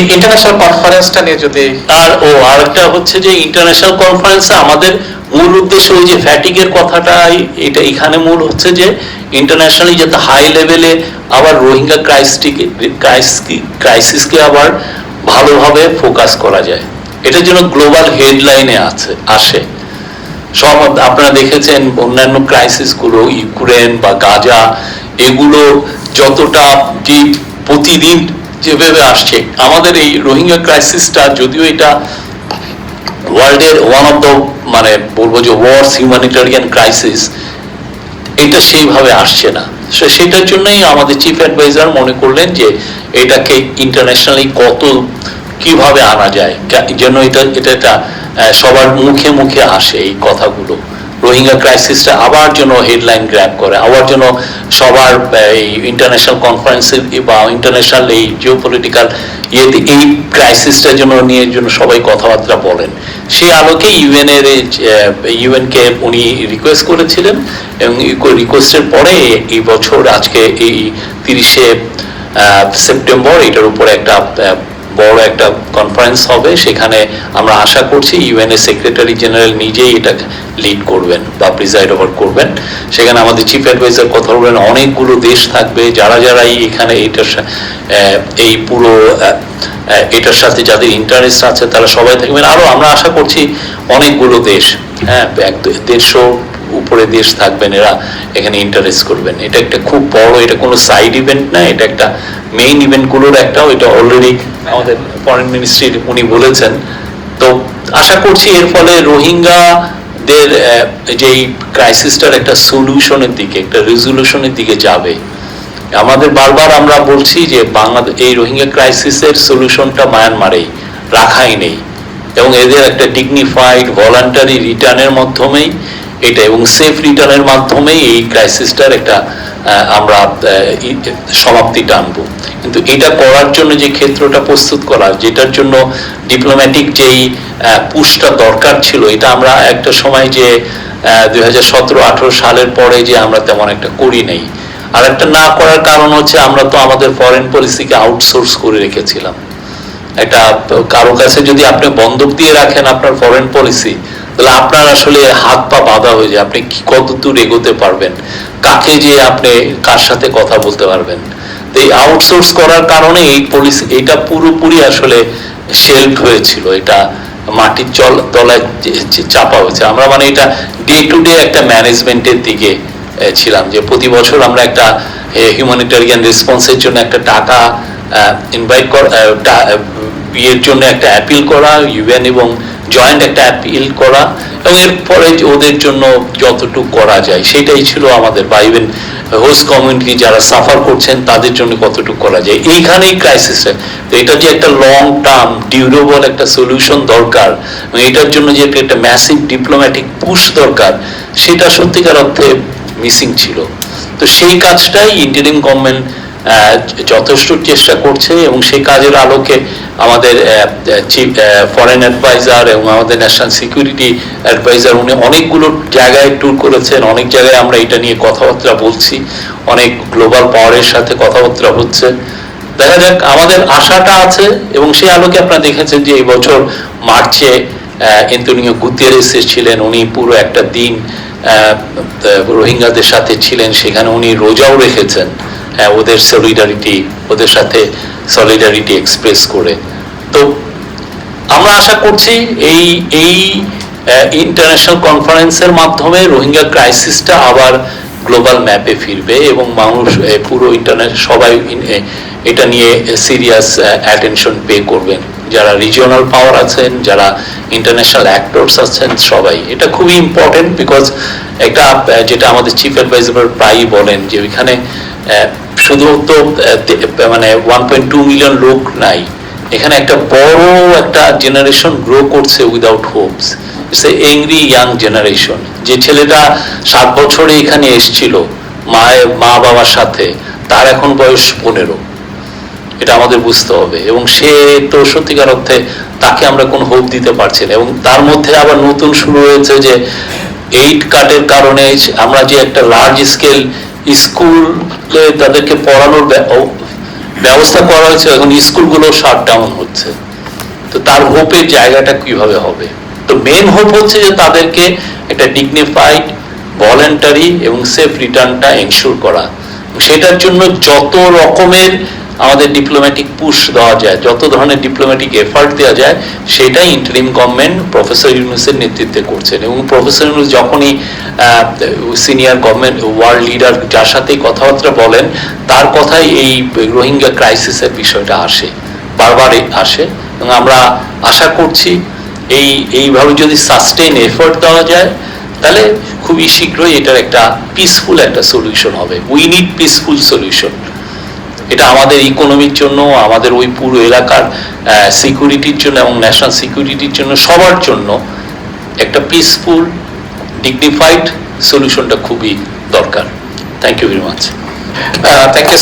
International কনফারেন্সটা নিয়ে যদি আর, ও, আরেকটা হচ্ছে যে ইন্টারন্যাশনাল কনফারেন্সে আমাদের মূল উদ্দেশ্য ওই যে ফ্যাটিকের কথাটাই, এটা এখানে মূল হচ্ছে যে ইন্টারন্যাশনালি যাতে হাই লেভেলে আবার রোহিঙ্গা ক্রাইসটিকে ক্রাইসিসকে আবার ভালোভাবে ফোকাস করা যায়। এটার জন্য গ্লোবাল হেডলাইনে আছে, আসে। সব আপনারা দেখেছেন অন্যান্য ক্রাইসিসগুলো ইউক্রেন বা গাজা এগুলো যতটা যে প্রতিদিন যেভাবে আসছে। আমাদের এই রোহিঙ্গা ক্রাইসিসটা যদিও এটা ওয়ার্ল্ডের ওয়ান অফ দ্য মানে বলব যে ওয়ার্স হিউম্যানিটারিয়ান ক্রাইসিস এটা সেইভাবে আসছে না। সেটার জন্যই আমাদের চিফ অ্যাডভাইজার মনে করলেন যে এটাকে ইন্টারন্যাশনালি কত, কীভাবে আনা যায় যেন এটা এটা সবার মুখে মুখে আসে এই কথাগুলো। রোহিঙ্গা ক্রাইসিসটা আবার যেন হেডলাইন গ্র্যাব করে, আবার যেন সবার, এই ইন্টারন্যাশনাল কনফারেন্সে বা ইন্টারন্যাশনাল এই জিও পলিটিক্যাল ইয়েতে এই ক্রাইসিসটা যেন নিয়ে জন্য সবাই কথাবার্তা বলেন। সেই আলোকে ইউএন এর ইউএন কে উনি রিকোয়েস্ট করেছিলেন এবং রিকোয়েস্টের পরে এই বছর, আজকে এই তিরিশে সেপ্টেম্বর, এটার উপরে একটা বড় একটা কনফারেন্স হবে, সেখানে আমরা আশা করছি ইউএন এর সেক্রেটারি জেনারেল নিজেই এটা লিড করবেন বা প্রিজাইড ওভার করবেন। সেখানে আমাদের চিফ অ্যাডভাইজার কথা বলবেন, অনেকগুলো দেশ থাকবে, যারা যারা এই এখানে এটার এই পুরো এটার সাথে যাদের ইন্টারেস্ট আছে, তারা সবাই থাকবেন। আরও আমরা আশা করছি অনেকগুলো দেশ হ্যাঁ দেড়শো উপরে দেশ থাকবেন, এরা এখানে ইন্টারেস্ট করবেন। এটা একটা খুব বড়, এটা কোনো সাইড ইভেন্ট না, এটা একটা মেইন ইভেন্টগুলোর একটা এটা অলরেডি আমাদের ফরেন মিনিস্ট্রির উনি বলেছেন। তো আশা করছি এর ফলে রোহিঙ্গাদের যেই ক্রাইসিসটার একটা সলিউশনের দিকে, একটা রেজলিউশনের দিকে যাবে। আমাদের বারবার আমরা বলছি যে বাংলাদেশ এই রোহিঙ্গা ক্রাইসিসের সলিউশনটা মায়ানমারেই, রাখাই নেই। এবং এদের একটা ডিগনিফাইড ভলান্টারি রিটার্নের মাধ্যমেই এটা এবং সেফ রিটার্নের মাধ্যমেই এই ক্রাইসিসটার একটা আমরা সমাপ্তি টানবো কিন্তু এটা করার জন্য যে ক্ষেত্রটা প্রস্তুত করা, যেটার জন্য ডিপ্লোম্যাটিক যেই পুশটা দরকার ছিল, এটা আমরা একটা সময় যে দুই হাজার সতেরো সালের পরে যে আমরা তেমন একটা করি নাই। আর একটা না করার কারণ হচ্ছে আমরা তো আমাদের ফরেন পলিসিকে আউটসোর্স করে রেখেছিলাম। একটা কারও কাছে যদি আপনি বন্ধক দিয়ে রাখেন আপনার ফরেন পলিসি তাহলে আপনার আসলে হাত পা বাঁধা হয়ে যায়। আপনি কত দূর এগোতে পারবেন? কাকে যে আপনি কার সাথে কথা বলতে পারবেন? তো এই আউটসোর্স করার কারণে এই পলিসি এটা পুরোপুরি আসলে শেল্ড হয়েছিল। এটা মাটির চল, তলায় চাপা হয়েছে। আমরা মানে এটা ডে টু ডে একটা ম্যানেজমেন্টের দিকে ছিলাম। যে প্রতি বছর আমরা একটা হিউম্যানিটারিয়ান রেসপন্সের জন্য একটা টাকা ইনভাইট করা ইয়ের জন্য একটা অ্যাপিল করা ইউএন এবং জয়েন্ট একটা অ্যাপিল করা এবং এরপরে ওদের জন্য যতটুকু করা যায়, সেটাই ছিল আমাদের বা ইভেন হোস্ট কমিউনিটি যারা সাফার করছেন, তাদের জন্য কতটুকু করা যায়। এইখানেই ক্রাইসিসটা তো এটা যে একটা লং টার্ম ডিউরেবল একটা সলিউশন দরকার, এবং এটার জন্য যে একটা- ম্যাসিভ ডিপ্লোম্যাটিক পুশ দরকার, সেটা সত্যিকার অর্থে মিসিং ছিল। তো সেই কাজটাই ইন্টারিম গভর্নমেন্ট যথেষ্ট চেষ্টা করছে এবং সেই কাজের আলোকে আমাদের চিফ ফরেন অ্যাডভাইজার এবং আমাদের ন্যাশনাল সিকিউরিটি অ্যাডভাইজার উনি অনেকগুলো জায়গায় ট্যুর করেছেন। অনেক জায়গায় আমরা এটা নিয়ে কথাবার্তা বলছি। অনেক গ্লোবাল পাওয়ারের সাথে কথাবার্তা হচ্ছে। দেখা যাক, আমাদের আশাটা আছে এবং সেই আলোকে আপনারা দেখেছেন যে এই বছর মার্চে এন্তনিও গুতেরেস ছিলেন। উনি পুরো একটা দিন রোহিঙ্গাদের সাথে ছিলেন। সেখানে উনি রোজাও রেখেছেন। ওদের সলিডারিটি ওদের সাথে সলিডারিটি এক্সপ্রেস করে। তো আমরা আশা করছি এই এই ইন্টারন্যাশনাল কনফারেন্সের মাধ্যমে রোহিঙ্গা ক্রাইসিসটা আবার গ্লোবাল ম্যাপে ফিরবে এবং মানুষ পুরো ইন্টারনেট সবাই এটা নিয়ে সিরিয়াস অ্যাটেনশন পে করবেন। যারা রিজিওনাল পাওয়ার আছেন, যারা ইন্টারন্যাশনাল অ্যাক্টরস আছেন, সবাই। এটা খুবই ইম্পর্টেন্ট বিকজ একটা যেটা আমাদের চিফ অ্যাডভাইজার প্রায়ই বলেন যে ওইখানে আহ, শুধু তো আহ, তে- মানে ওয়ান পয়েন্ট টু মিলিয়ন লোক নাই। এখানে একটা বড় একটা জেনারেশন গ্রো করছে without hopes it's a angry young generation যে ছেলেটা সাত বছরে এখানে এসছিল মায়ের মা বাবার সাথে তার এখন বয়স পনেরো। এটা আমাদের বুঝতে হবে। এবং সে তো সত্যিকার অর্থে তাকে আমরা কোনো হোপ দিতে পারছি না। এবং তার মধ্যে আবার নতুন শুরু হয়েছে যে এইট কাটের কারণে আমরা যে একটা লার্জ স্কেল স্কুলে তাদেরকে পড়ানোর ব্যবস্থা করা হয়েছে, এখন স্কুলগুলো শাট ডাউন হচ্ছে। তো তার হোপের জায়গাটা কীভাবে হবে? তো মেন হোপ হচ্ছে যে তাদেরকে একটা ডিগনিফাইড ভলেন্টারি এবং সেফ রিটার্নটা এনশিওর করা। সেটার জন্য যত রকমের আমাদের ডিপ্লোম্যাটিক পুশ দেওয়া যায়, যত ধরনের ডিপ্লোম্যাটিক এফার্ট দেওয়া যায়, সেটাই ইন্টারিম গভর্নমেন্ট প্রফেসর ইউনুসের নেতৃত্বে করছেন। এবং প্রফেসর ইউনুস যখনই সিনিয়র গভর্নমেন্ট ওয়ার্ল্ড লিডার যার সাথেই কথাবার্তা বলেন, তার কথাই এই রোহিঙ্গা ক্রাইসিসের বিষয়টা আসে বারবারই আসে। এবং আমরা আশা করছি এই, এইভাবে যদি সাস্টেইন এফোর্ট দেওয়া যায়, তাহলে খুবই শীঘ্রই এটার একটা পিসফুল একটা সলিউশন হবে। উই নিড পিসফুল সলিউশন এটা আমাদের ইকোনমির জন্য, আমাদের ওই পুরো এলাকার সিকিউরিটির জন্য এবং ন্যাশনাল সিকিউরিটির জন্য সবার জন্য একটা পিসফুল ডিগনিফাইড সলিউশনটা খুবই দরকার। Thank you very much thank you